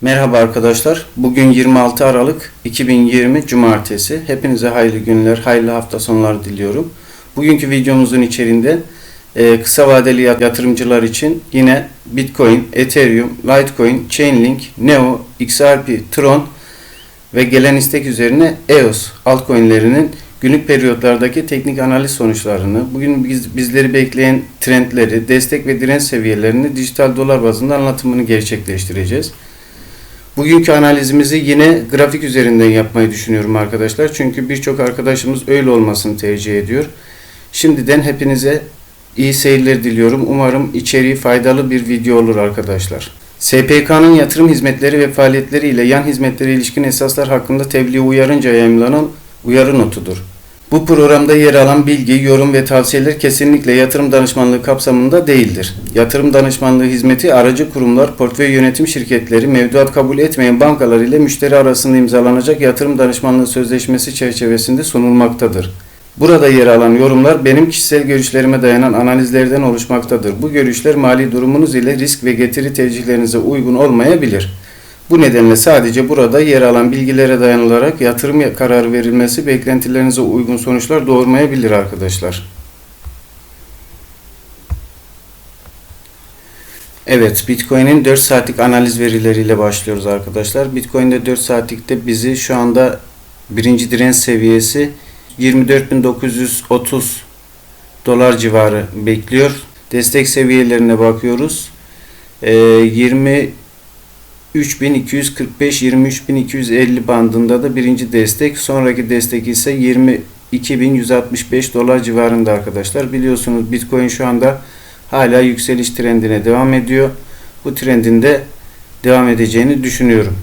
Merhaba arkadaşlar. Bugün 26 Aralık 2020 Cumartesi. Hepinize hayırlı günler, hayırlı hafta sonları diliyorum. Bugünkü videomuzun içerisinde e, kısa vadeli yat- yatırımcılar için yine Bitcoin, Ethereum, Litecoin, Chainlink, Neo, XRP, Tron ve gelen istek üzerine EOS altcoin'lerinin günlük periyotlardaki teknik analiz sonuçlarını, bugün biz, bizleri bekleyen trendleri, destek ve direnç seviyelerini dijital dolar bazında anlatımını gerçekleştireceğiz. Bugünkü analizimizi yine grafik üzerinden yapmayı düşünüyorum arkadaşlar. Çünkü birçok arkadaşımız öyle olmasını tercih ediyor. Şimdiden hepinize iyi seyirler diliyorum. Umarım içeriği faydalı bir video olur arkadaşlar. SPK'nın yatırım hizmetleri ve faaliyetleri ile yan hizmetlere ilişkin esaslar hakkında tebliğ uyarınca yayımlanan uyarı notudur. Bu programda yer alan bilgi, yorum ve tavsiyeler kesinlikle yatırım danışmanlığı kapsamında değildir. Yatırım danışmanlığı hizmeti aracı kurumlar, portföy yönetim şirketleri, mevduat kabul etmeyen bankalar ile müşteri arasında imzalanacak yatırım danışmanlığı sözleşmesi çerçevesinde sunulmaktadır. Burada yer alan yorumlar benim kişisel görüşlerime dayanan analizlerden oluşmaktadır. Bu görüşler mali durumunuz ile risk ve getiri tercihlerinize uygun olmayabilir. Bu nedenle sadece burada yer alan bilgilere dayanılarak yatırım kararı verilmesi beklentilerinize uygun sonuçlar doğurmayabilir arkadaşlar. Evet, Bitcoin'in 4 saatlik analiz verileriyle başlıyoruz arkadaşlar. Bitcoin'de 4 saatlikte bizi şu anda birinci direnç seviyesi 24.930 dolar civarı bekliyor. Destek seviyelerine bakıyoruz. Ee, 20 3245-23250 bandında da birinci destek. Sonraki destek ise 22.165 dolar civarında arkadaşlar. Biliyorsunuz Bitcoin şu anda hala yükseliş trendine devam ediyor. Bu trendin de devam edeceğini düşünüyorum.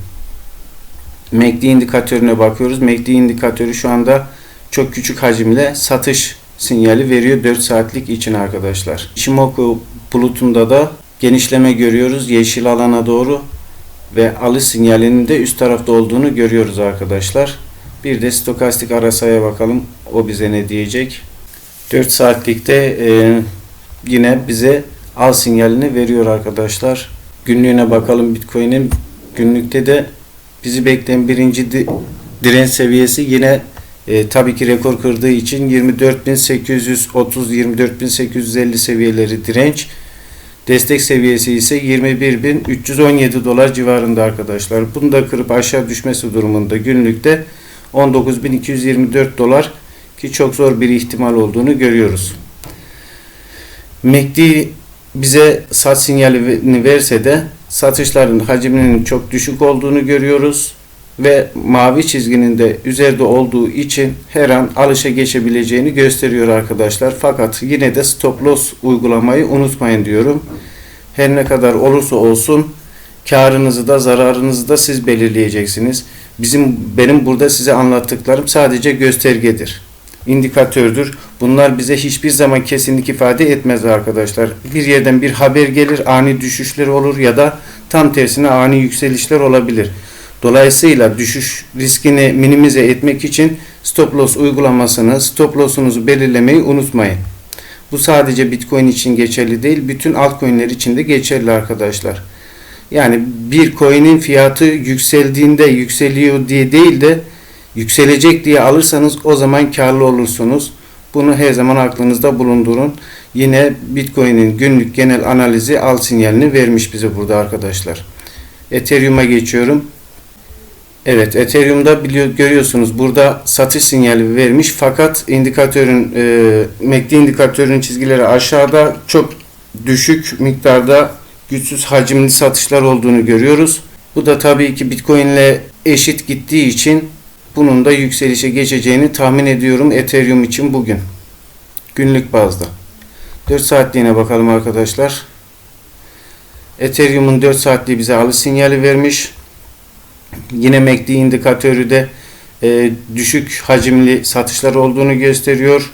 MACD indikatörüne bakıyoruz. MACD indikatörü şu anda çok küçük hacimle satış sinyali veriyor 4 saatlik için arkadaşlar. Shimoku bulutunda da genişleme görüyoruz yeşil alana doğru ve alış sinyalinin de üst tarafta olduğunu görüyoruz arkadaşlar. Bir de stokastik arasaya bakalım. O bize ne diyecek? 4 saatlikte e, yine bize al sinyalini veriyor arkadaşlar. Günlüğüne bakalım Bitcoin'in. Günlükte de bizi bekleyen birinci di, direnç seviyesi yine e, tabii ki rekor kırdığı için 24.830-24.850 seviyeleri direnç. Destek seviyesi ise 21.317 dolar civarında arkadaşlar. Bunu da kırıp aşağı düşmesi durumunda günlükte 19.224 dolar ki çok zor bir ihtimal olduğunu görüyoruz. MACD bize sat sinyalini verse de satışların hacminin çok düşük olduğunu görüyoruz ve mavi çizginin de üzerinde olduğu için her an alışa geçebileceğini gösteriyor arkadaşlar. Fakat yine de stop loss uygulamayı unutmayın diyorum. Her ne kadar olursa olsun karınızı da zararınızı da siz belirleyeceksiniz. Bizim benim burada size anlattıklarım sadece göstergedir. indikatördür. Bunlar bize hiçbir zaman kesinlik ifade etmez arkadaşlar. Bir yerden bir haber gelir, ani düşüşler olur ya da tam tersine ani yükselişler olabilir. Dolayısıyla düşüş riskini minimize etmek için stop loss uygulamasını, stop loss'unuzu belirlemeyi unutmayın. Bu sadece Bitcoin için geçerli değil, bütün altcoin'ler için de geçerli arkadaşlar. Yani bir coin'in fiyatı yükseldiğinde yükseliyor diye değil de yükselecek diye alırsanız o zaman karlı olursunuz. Bunu her zaman aklınızda bulundurun. Yine Bitcoin'in günlük genel analizi al sinyalini vermiş bize burada arkadaşlar. Ethereum'a geçiyorum. Evet Ethereum'da biliyor, görüyorsunuz burada satış sinyali vermiş fakat indikatörün e, MACD indikatörün çizgileri aşağıda çok düşük miktarda güçsüz hacimli satışlar olduğunu görüyoruz. Bu da tabii ki Bitcoin ile eşit gittiği için bunun da yükselişe geçeceğini tahmin ediyorum Ethereum için bugün. Günlük bazda. 4 saatliğine bakalım arkadaşlar. Ethereum'un 4 saatliği bize alış sinyali vermiş. Yine MACD indikatörü de e, düşük hacimli satışlar olduğunu gösteriyor.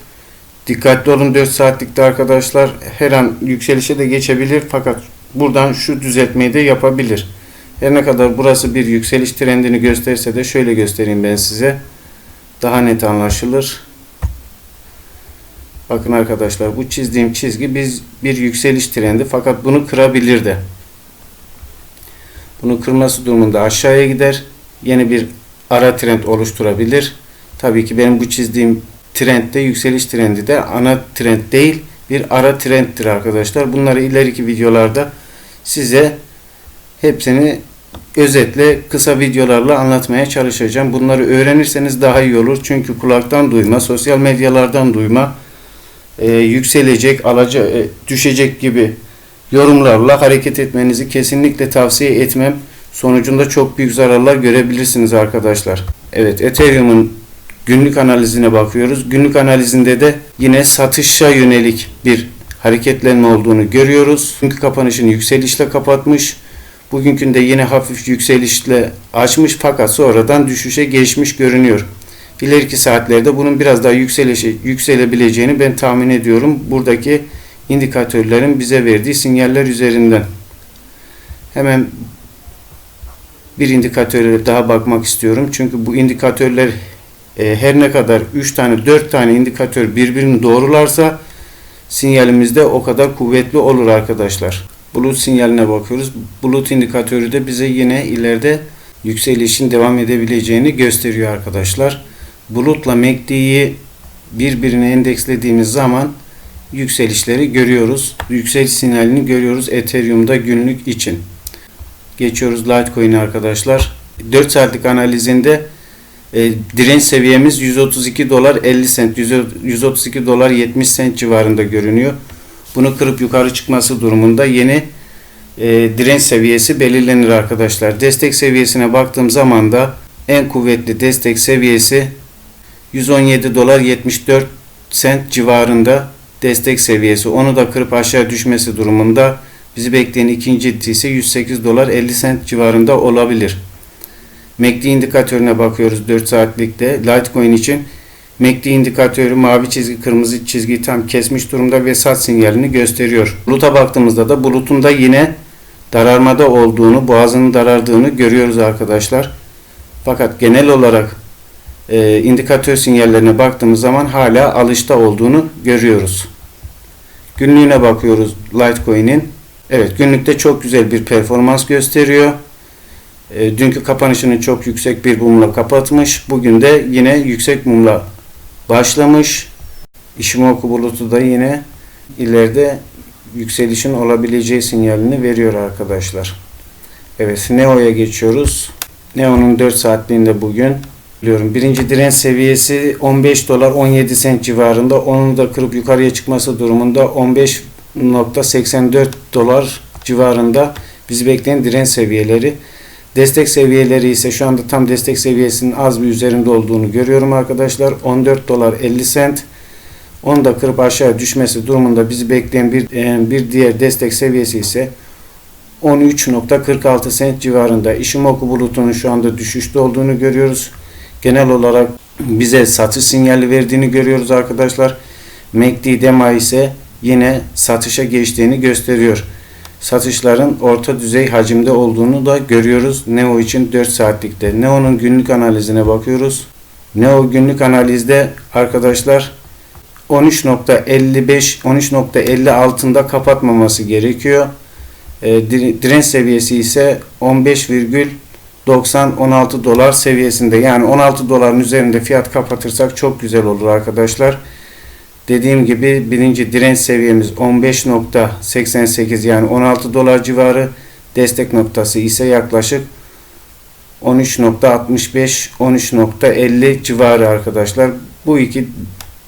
Dikkatli olun 4 saatlikte arkadaşlar. Her an yükselişe de geçebilir fakat buradan şu düzeltmeyi de yapabilir. Her ne kadar burası bir yükseliş trendini gösterse de şöyle göstereyim ben size. Daha net anlaşılır. Bakın arkadaşlar bu çizdiğim çizgi biz bir yükseliş trendi fakat bunu kırabilir de. Kırması durumunda aşağıya gider. Yeni bir ara trend oluşturabilir. Tabii ki benim bu çizdiğim trend de yükseliş trendi de ana trend değil bir ara trendtir arkadaşlar. Bunları ileriki videolarda size hepsini özetle kısa videolarla anlatmaya çalışacağım. Bunları öğrenirseniz daha iyi olur. Çünkü kulaktan duyma, sosyal medyalardan duyma, e, yükselecek, alaca, e, düşecek gibi yorumlarla hareket etmenizi kesinlikle tavsiye etmem. Sonucunda çok büyük zararlar görebilirsiniz arkadaşlar. Evet, Ethereum'un günlük analizine bakıyoruz. Günlük analizinde de yine satışa yönelik bir hareketlenme olduğunu görüyoruz. Çünkü kapanışını yükselişle kapatmış. Bugünkünde yine hafif yükselişle açmış fakat sonradan düşüşe geçmiş görünüyor. İleriki saatlerde bunun biraz daha yükselişi, yükselebileceğini ben tahmin ediyorum. Buradaki indikatörlerin bize verdiği sinyaller üzerinden. Hemen bir indikatöre daha bakmak istiyorum. Çünkü bu indikatörler e, her ne kadar 3 tane 4 tane indikatör birbirini doğrularsa sinyalimiz de o kadar kuvvetli olur arkadaşlar. Bulut sinyaline bakıyoruz. Bulut indikatörü de bize yine ileride yükselişin devam edebileceğini gösteriyor arkadaşlar. Bulutla MACD'yi birbirine endekslediğimiz zaman yükselişleri görüyoruz. Yükseliş sinyalini görüyoruz Ethereum'da günlük için. Geçiyoruz Litecoin arkadaşlar. 4 saatlik analizinde e, direnç seviyemiz 132 dolar 50 sent, 132 dolar 70 sent civarında görünüyor. Bunu kırıp yukarı çıkması durumunda yeni e, direnç seviyesi belirlenir arkadaşlar. Destek seviyesine baktığım zaman da en kuvvetli destek seviyesi 117 dolar 74 sent civarında destek seviyesi. Onu da kırıp aşağı düşmesi durumunda bizi bekleyen ikinci ise 108 dolar 50 sent civarında olabilir. MACD indikatörüne bakıyoruz 4 saatlikte. Litecoin için MACD indikatörü mavi çizgi kırmızı çizgiyi tam kesmiş durumda ve sat sinyalini gösteriyor. Buluta baktığımızda da bulutun da yine dararmada olduğunu, boğazının darardığını görüyoruz arkadaşlar. Fakat genel olarak e, indikatör sinyallerine baktığımız zaman hala alışta olduğunu görüyoruz. Günlüğüne bakıyoruz Litecoin'in. Evet günlükte çok güzel bir performans gösteriyor. E, dünkü kapanışını çok yüksek bir mumla kapatmış. Bugün de yine yüksek mumla başlamış. Ishimoku bulutu da yine ileride yükselişin olabileceği sinyalini veriyor arkadaşlar. Evet Neo'ya geçiyoruz. Neo'nun 4 saatliğinde bugün biliyorum. Birinci direnç seviyesi 15 dolar 17 sent civarında. Onu da kırıp yukarıya çıkması durumunda 15.84 dolar civarında bizi bekleyen direnç seviyeleri. Destek seviyeleri ise şu anda tam destek seviyesinin az bir üzerinde olduğunu görüyorum arkadaşlar. 14 dolar 50 sent. Onu da kırıp aşağı düşmesi durumunda bizi bekleyen bir, e, bir diğer destek seviyesi ise 13.46 sent civarında. Ishimoku bulutunun şu anda düşüşte olduğunu görüyoruz. Genel olarak bize satış sinyali verdiğini görüyoruz arkadaşlar. MACD DEMA ise yine satışa geçtiğini gösteriyor. Satışların orta düzey hacimde olduğunu da görüyoruz. Neo için 4 saatlikte. Neo'nun günlük analizine bakıyoruz. Neo günlük analizde arkadaşlar 13.55 13.50 altında kapatmaması gerekiyor. E, direnç seviyesi ise 15,90-16 dolar seviyesinde. Yani 16 doların üzerinde fiyat kapatırsak çok güzel olur arkadaşlar. Dediğim gibi birinci direnç seviyemiz 15.88 yani 16 dolar civarı. Destek noktası ise yaklaşık 13.65 13.50 civarı arkadaşlar. Bu iki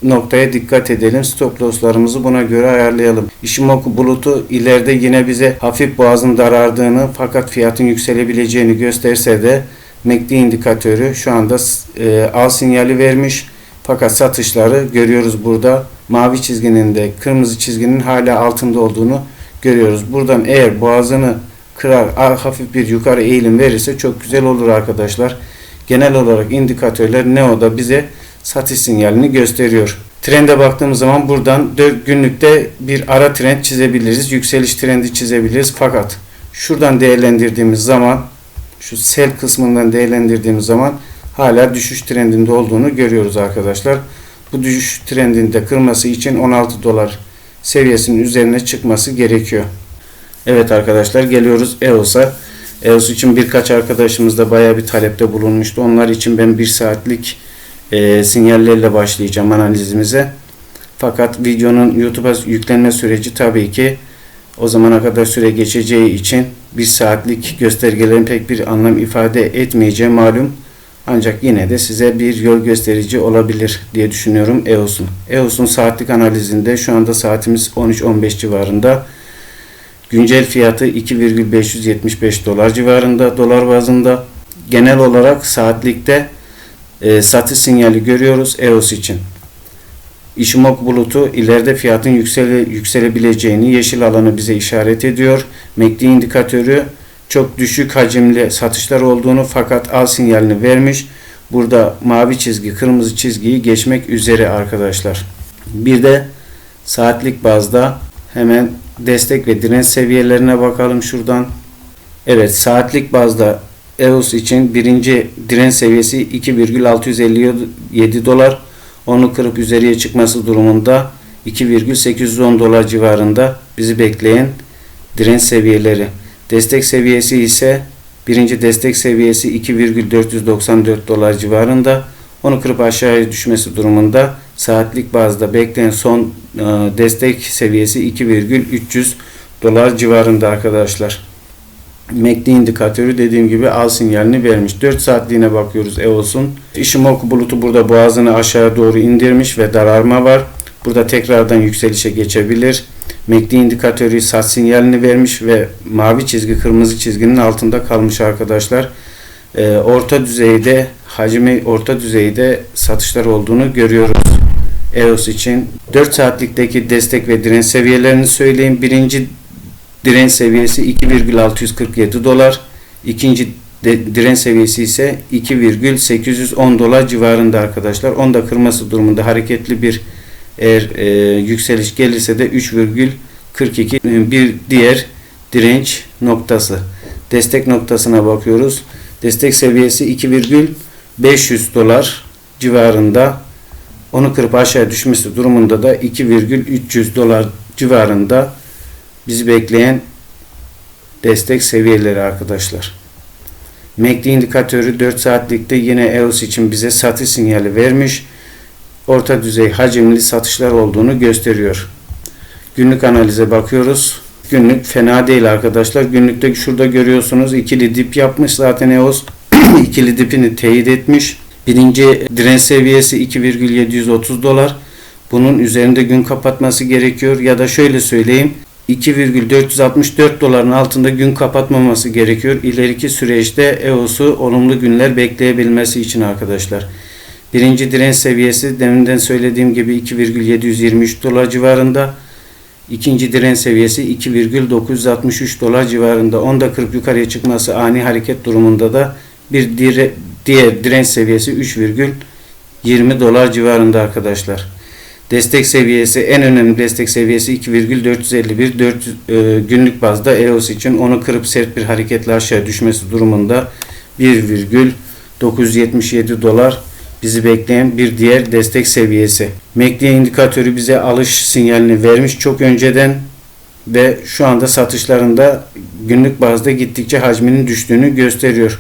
noktaya dikkat edelim. Stop losslarımızı buna göre ayarlayalım. Ishimoku bulutu ileride yine bize hafif boğazın darardığını fakat fiyatın yükselebileceğini gösterse de MACD indikatörü şu anda e, al sinyali vermiş. Fakat satışları görüyoruz burada. Mavi çizginin de kırmızı çizginin hala altında olduğunu görüyoruz. Buradan eğer boğazını kırar hafif bir yukarı eğilim verirse çok güzel olur arkadaşlar. Genel olarak indikatörler Neo'da bize satış sinyalini gösteriyor. Trende baktığımız zaman buradan 4 günlükte bir ara trend çizebiliriz. Yükseliş trendi çizebiliriz. Fakat şuradan değerlendirdiğimiz zaman şu sell kısmından değerlendirdiğimiz zaman hala düşüş trendinde olduğunu görüyoruz arkadaşlar. Bu düşüş trendinde kırması için 16 dolar seviyesinin üzerine çıkması gerekiyor. Evet arkadaşlar geliyoruz EOS'a. EOS için birkaç arkadaşımız da baya bir talepte bulunmuştu. Onlar için ben bir saatlik e, sinyallerle başlayacağım analizimize. Fakat videonun YouTube'a yüklenme süreci tabii ki o zamana kadar süre geçeceği için bir saatlik göstergelerin pek bir anlam ifade etmeyeceği malum. Ancak yine de size bir yol gösterici olabilir diye düşünüyorum EOS'un. EOS'un saatlik analizinde şu anda saatimiz 13-15 civarında. Güncel fiyatı 2,575 dolar civarında dolar bazında. Genel olarak saatlikte e, satış sinyali görüyoruz EOS için. Ishimoku bulutu ileride fiyatın yüksele, yükselebileceğini yeşil alanı bize işaret ediyor. MACD indikatörü çok düşük hacimli satışlar olduğunu fakat al sinyalini vermiş. Burada mavi çizgi kırmızı çizgiyi geçmek üzere arkadaşlar. Bir de saatlik bazda hemen destek ve direnç seviyelerine bakalım şuradan. Evet saatlik bazda EOS için birinci direnç seviyesi 2,657 dolar. Onu kırıp üzeriye çıkması durumunda 2,810 dolar civarında bizi bekleyen direnç seviyeleri. Destek seviyesi ise birinci destek seviyesi 2,494 dolar civarında. Onu kırıp aşağıya düşmesi durumunda saatlik bazda bekleyen son e, destek seviyesi 2,300 dolar civarında arkadaşlar. MACD indikatörü dediğim gibi al sinyalini vermiş. 4 saatliğine bakıyoruz EOS'un. Ishimoku bulutu burada boğazını aşağı doğru indirmiş ve daralma var. Burada tekrardan yükselişe geçebilir. MACD indikatörü sat sinyalini vermiş ve mavi çizgi kırmızı çizginin altında kalmış arkadaşlar. Ee, orta düzeyde hacmi orta düzeyde satışlar olduğunu görüyoruz. EOS için 4 saatlikteki destek ve direnç seviyelerini söyleyeyim. Birinci direnç seviyesi 2,647 dolar. İkinci de, direnç seviyesi ise 2,810 dolar civarında arkadaşlar. Onda kırması durumunda hareketli bir eğer e, yükseliş gelirse de 3,42 bir diğer direnç noktası. Destek noktasına bakıyoruz. Destek seviyesi 2,500 dolar civarında. Onu kırıp aşağı düşmesi durumunda da 2,300 dolar civarında bizi bekleyen destek seviyeleri arkadaşlar. MACD indikatörü 4 saatlikte yine EOS için bize satış sinyali vermiş. Orta düzey hacimli satışlar olduğunu gösteriyor. Günlük analize bakıyoruz. Günlük fena değil arkadaşlar. Günlükte şurada görüyorsunuz ikili dip yapmış zaten EOS. ikili dipini teyit etmiş. Birinci direnç seviyesi 2,730 dolar. Bunun üzerinde gün kapatması gerekiyor ya da şöyle söyleyeyim 2,464 doların altında gün kapatmaması gerekiyor. İleriki süreçte EOS'u olumlu günler bekleyebilmesi için arkadaşlar. Birinci direnç seviyesi deminden söylediğim gibi 2,723 dolar civarında. İkinci direnç seviyesi 2,963 dolar civarında. Onda 40 yukarıya çıkması ani hareket durumunda da bir dire, diğer direnç seviyesi 3,20 dolar civarında arkadaşlar. Destek seviyesi en önemli destek seviyesi 2,451 400 e, günlük bazda EOS için onu kırıp sert bir hareketle aşağı düşmesi durumunda 1,977 dolar bizi bekleyen bir diğer destek seviyesi. MACD indikatörü bize alış sinyalini vermiş çok önceden ve şu anda satışlarında günlük bazda gittikçe hacminin düştüğünü gösteriyor.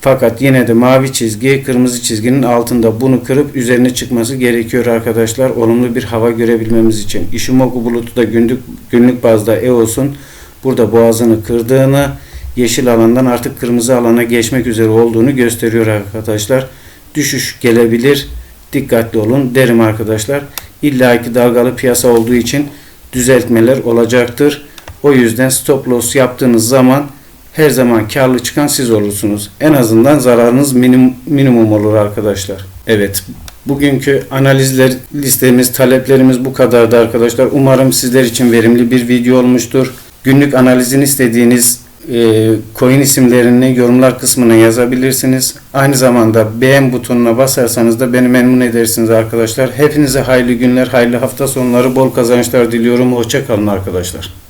Fakat yine de mavi çizgi kırmızı çizginin altında bunu kırıp üzerine çıkması gerekiyor arkadaşlar. Olumlu bir hava görebilmemiz için. Ishimoku bulutu da günlük, günlük bazda EOS'un burada boğazını kırdığını yeşil alandan artık kırmızı alana geçmek üzere olduğunu gösteriyor arkadaşlar. Düşüş gelebilir. Dikkatli olun derim arkadaşlar. İlla ki dalgalı piyasa olduğu için düzeltmeler olacaktır. O yüzden stop loss yaptığınız zaman her zaman karlı çıkan siz olursunuz. En azından zararınız minim, minimum olur arkadaşlar. Evet. Bugünkü analizler listemiz, taleplerimiz bu kadardı arkadaşlar. Umarım sizler için verimli bir video olmuştur. Günlük analizini istediğiniz e, coin isimlerini yorumlar kısmına yazabilirsiniz. Aynı zamanda beğen butonuna basarsanız da beni memnun edersiniz arkadaşlar. Hepinize hayırlı günler, hayırlı hafta sonları, bol kazançlar diliyorum. Hoşçakalın arkadaşlar.